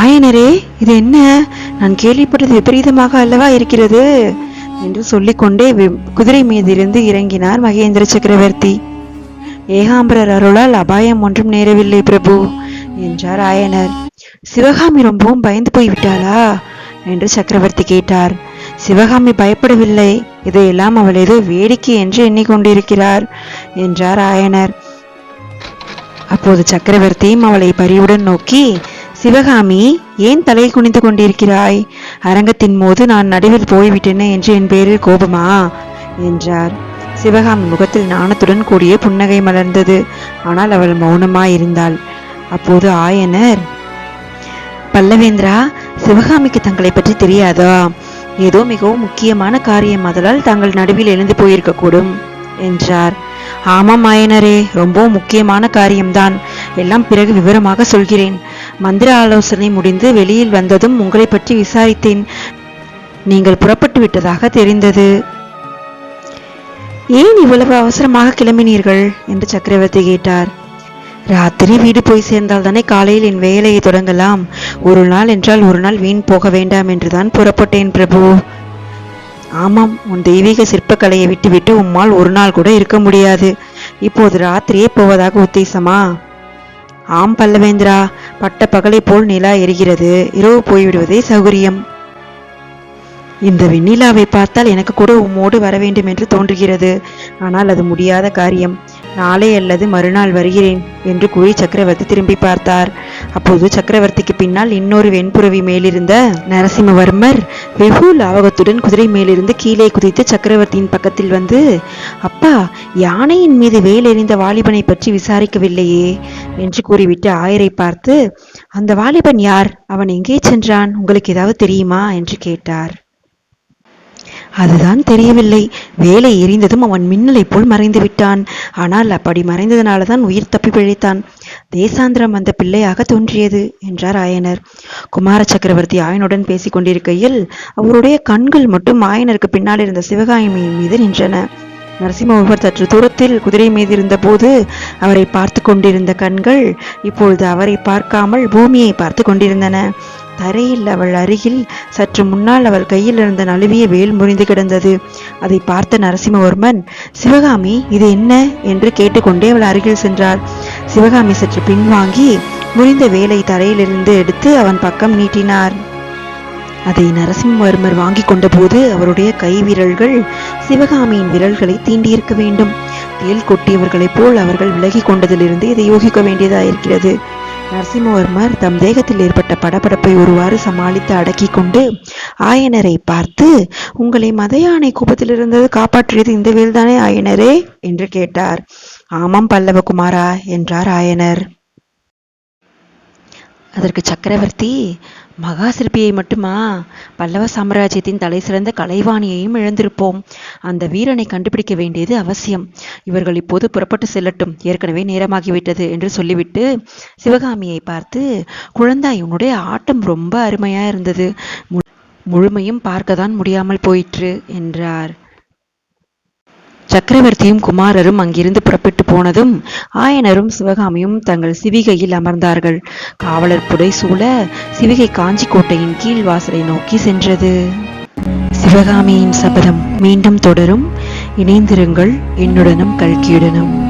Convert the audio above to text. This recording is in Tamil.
ஆயனரே இது என்ன? நான் கேள்விப்பட்டது விபரீதமாக அல்லவா இருக்கிறது? என்று சொல்லிக்கொண்டே குதிரை மீதிருந்து இறங்கினார் மகேந்திர சக்கரவர்த்தி. ஏகாம்பரர் அருளால் அபாயம் ஒன்றும் நேரவில்லை பிரபு என்றார் ஆயனர். சிவகாமி ரொம்பவும் பயந்து போய்விட்டாளா? என்று சக்கரவர்த்தி கேட்டார். சிவகாமி பயப்படவில்லை இதையெல்லாம் அவள் ஏதோ வேடிக்கை என்று எண்ணிக்கொண்டிருக்கிறார் என்றார் ஆயனர். அப்போது சக்கரவர்த்தியும் அவளை பரிவுடன் நோக்கி சிவகாமி ஏன் தலையில் குனிந்து கொண்டிருக்கிறாய்? அரங்கத்தின் போது நான் நடுவில் போய்விட்டேனே என்று என் பேரில் கோபமா? என்றார். சிவகாமி முகத்தில் நாணத்துடன் கூடிய புன்னகை மலர்ந்தது. ஆனால் அவள் மௌனமாயிருந்தாள். அப்போது ஆயனர் பல்லவேந்திரா சிவகாமிக்கு தங்களை பற்றி தெரியாதா? ஏதோ மிகவும் முக்கியமான காரியம். அதலால் தாங்கள் நடுவில் எழுந்து போயிருக்கக்கூடும் என்றார். ஆமாம் மாயனரே ரொம்ப முக்கியமான காரியம்தான். எல்லாம் பிறகு விவரமாக சொல்கிறேன். மந்திர ஆலோசனை முடிந்து வெளியில் வந்ததும் உங்களை பற்றி விசாரித்தேன். நீங்கள் புறப்பட்டு விட்டதாக தெரிந்தது. ஏன் இவ்வளவு அவசரமாக கிளம்பினீர்கள்? என்று சக்கரவர்த்தி கேட்டார். ராத்திரி வீடு போய் சேர்ந்தால் தானே காலையில் என் வேலையை தொடங்கலாம். ஒரு நாள் என்றால் ஒரு நாள் வீண் போக வேண்டாம் என்றுதான் புறப்பட்டேன் பிரபு. ஆமாம் உன் தெய்வீக சிற்பக்கலையை விட்டுவிட்டு உம்மால் ஒரு நாள் கூட இருக்க முடியாது. இப்போது ராத்திரியே போவதாக உத்தேசமா? ஆம் பல்லவேந்திரா பட்ட பகலை போல் நிலா எரிகிறது. இரவு போய்விடுவதே சௌகரியம். இந்த வெண்ணிலாவை பார்த்தால் எனக்கு கூட உம்மோடு வர வேண்டும் என்று தோன்றுகிறது. ஆனால் அது முடியாத காரியம். நாளை அல்லது மறுநாள் வருகிறேன் என்று கூறி சக்கரவர்த்தி திரும்பி பார்த்தார். அப்போது சக்கரவர்த்திக்கு பின்னால் இன்னொரு வெண்புறவி மேலிருந்த நரசிம்மவர்மர் வெகு லாவகத்துடன் குதிரை மேலிருந்து கீழே குதித்து சக்கரவர்த்தியின் பக்கத்தில் வந்து அப்பா யானையின் மீது வேலெறிந்த வாலிபனை பற்றி விசாரிக்கவில்லையே என்று கூறிவிட்டு ஆயரை பார்த்து அந்த வாலிபன் யார்? அவன் எங்கே சென்றான்? உங்களுக்கு ஏதாவது தெரியுமா? என்று கேட்டார். அதுதான் தெரியவில்லை. வேலை எரிந்ததும் அவன் மின்னலைப் போல் மறைந்து விட்டான். ஆனால் அப்படி மறைந்ததனால தான் உயிர் தப்பி பிழைத்தான். தேசாந்திரம் வந்த பிள்ளையாக தோன்றியது என்றார் ஆயனர். குமார சக்கரவர்த்தி ஆயனுடன் பேசிக் கொண்டிருக்கையில் அவருடைய கண்கள் மட்டும் ஆயனருக்கு பின்னால் இருந்த சிவகாமியின் மீது நின்றன. நரசிம்மவர் சற்று தூரத்தில் குதிரை மீது இருந்தபோது அவரை பார்த்து கொண்டிருந்த கண்கள் இப்பொழுது அவரை பார்க்காமல் பூமியை பார்த்து கொண்டிருந்தன. தரையில் அவள் அருகில் சற்று முன்னால் அவள் கையில் இருந்த நழுவிய வேல் முறிந்து கிடந்தது. அதை பார்த்த நரசிம்மவர்மன் சிவகாமி இது என்ன? என்று கேட்டுக்கொண்டே அவள் அருகில் சென்றார் சிவகாமி சற்று பின்வாங்கி முறிந்த வேலை தரையிலிருந்து எடுத்து அவன் பக்கம் நீட்டினார். அதை நரசிம்மவர்மர் வாங்கி கொண்டபோது அவருடைய கை விரல்கள் சிவகாமியின் விரல்களை தீண்டியிருக்க வேண்டும். தேல் கொட்டியவர்களைப் போல் அவர்கள் விலகி கொண்டதிலிருந்து இதை யோகிக்க வேண்டியதாயிருக்கிறது. நரசிம்மவர்மர் தம் தேகத்தில் ஏற்பட்ட படபடப்பை ஒருவாறு சமாளித்து அடக்கி கொண்டு ஆயனரை பார்த்து உங்களை மத யானை கோபத்திலிருந்தது காப்பாற்றியது இந்த வேல்தானே ஆயனரே? என்று கேட்டார். ஆமாம் பல்லவகுமாரா என்றார் ஆயனர். அதற்கு சக்கரவர்த்தி மகா சிற்பியை மட்டுமா? பல்லவ சாம்ராஜ்யத்தின் தலை சிறந்த கலைவாணியையும் இழந்திருப்போம். அந்த வீரனை கண்டுபிடிக்க வேண்டியது அவசியம். இவர்கள் இப்போது புறப்பட்டு செல்லட்டும். ஏற்கனவே நேரமாகிவிட்டது என்று சொல்லிவிட்டு சிவகாமியை பார்த்து குழந்தாய் உன்னுடைய ஆட்டம் ரொம்ப அருமையா இருந்தது. மு- முழுமையும் பார்க்கத்தான் முடியாமல் போயிற்று என்றார். சக்கரவர்த்தியும் குமாரரும் அங்கிருந்து புறப்பட்டு போனதும் ஆயனரும் சிவகாமியும் தங்கள் சிவிகையில் அமர்ந்தார்கள். காவலர் புடை சூழ சிவிகை காஞ்சி கோட்டையின் கீழ் வாசலை நோக்கி சென்றது. சிவகாமியின் சபதம் மீண்டும் தொடரும். இணைந்திருங்கள் என்னுடனும் கல்கியுடனும்.